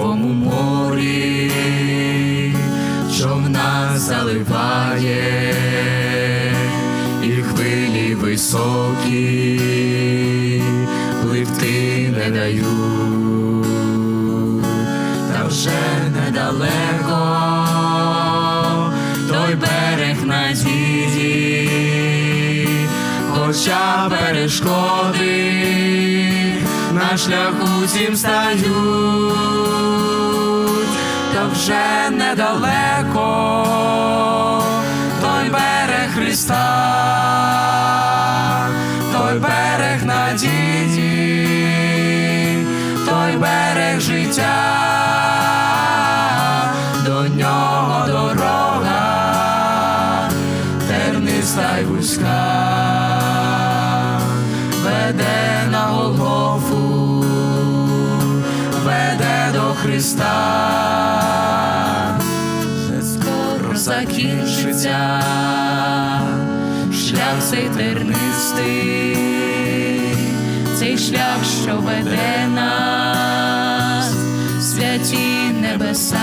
Сивому морі, човна заливає, і хвилі високі пливти не дають, та вже недалеко той берег надії, хоча перешкоди на шляху цім стають, та вже недалеко той берег Христа, той берег надії, той берег життя, до нього дорога, терниста й вузька, Христа, вже скоро закінчиться, шлях цей тернистий, цей шлях, що веде нас, святі небеса,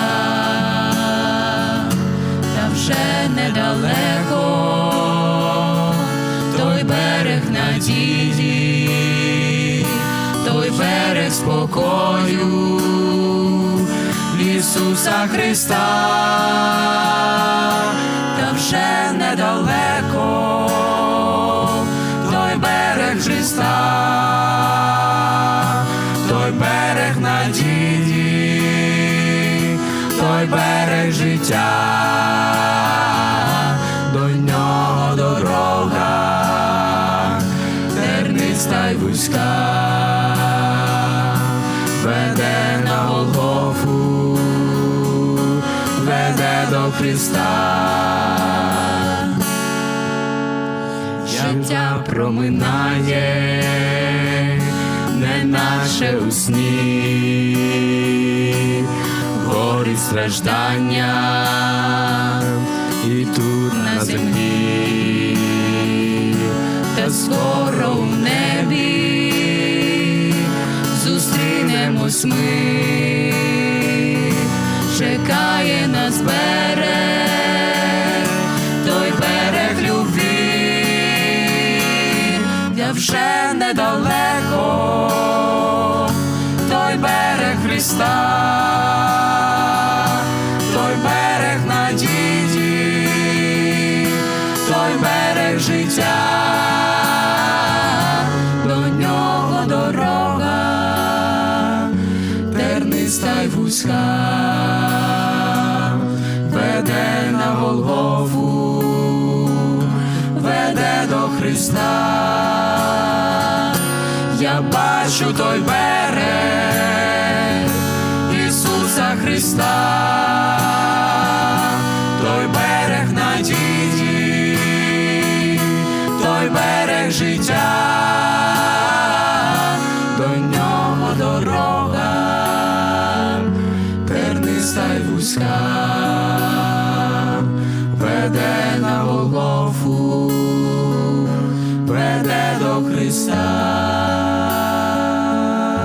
та вже недалеко той берег надії, той берег спокою Ісуса Христа, та вже недалеко той берег Христа, той берег надії, той берег життя, до Христа. Життя проминає, не наше у сні, горі страждання і тут на землі, та скоро в небі зустрінемось ми, чекає нас берег, той берег любві, де вже недалеко, той берег Христа, той берег надії, той берег життя, терниста й вузька, Голгофу, веде до Христа. Я бачу той берег Ісуса Христа, той берег надії, той берег життя, дорога, терниста й вузька, Голгофу, веде до Христа.